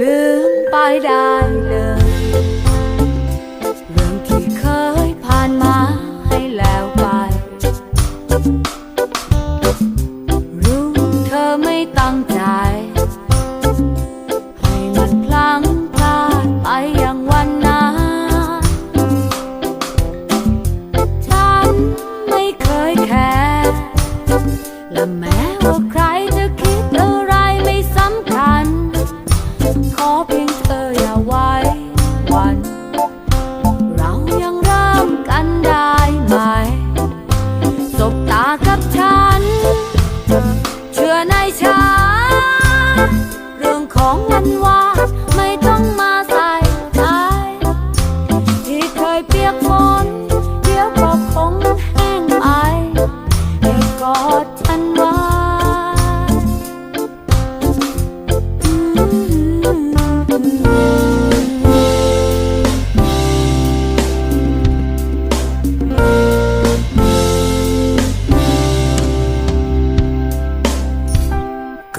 ลืมไปได้เลย เรื่องที่เคยผ่านมาให้แล้วไป รู้เธอไม่ตั้งใจ ให้มันพลั้งพลาดไปอย่างวันนั้นฉันไม่เคยแคร์และแม้ว่าใครจะคิดอะ ชื่อในฉันเรื่องของวันวานไม่ต้องมาใส่ใจที่เคยเปียกฝน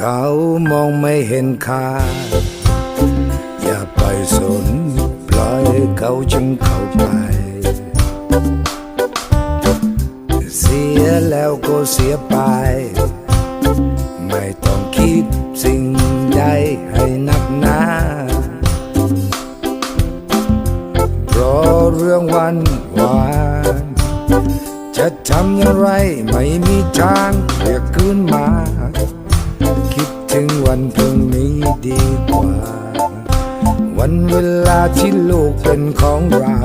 เขามองไม่เห็นค่า อย่าไปสนปล่อยเขาจึงเข้าไป เสียแล้วก็เสียไป ไม่ต้องคิดสิ่งใดให้นักหนาเพราะเรื่องวันวานจะทำอย่างไรไม่มีทางเรียกคืนมา วันเวลาที่ลูกเป็นของเรา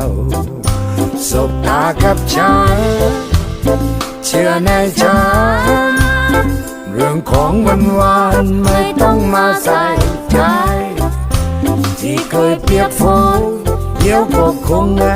สบตากับฉันเชื่อในฉันเรื่องของวันวานไม่ต้องมาใส่ใจ ที่เคยเปียกฝนเดี๋ยวก็คงแล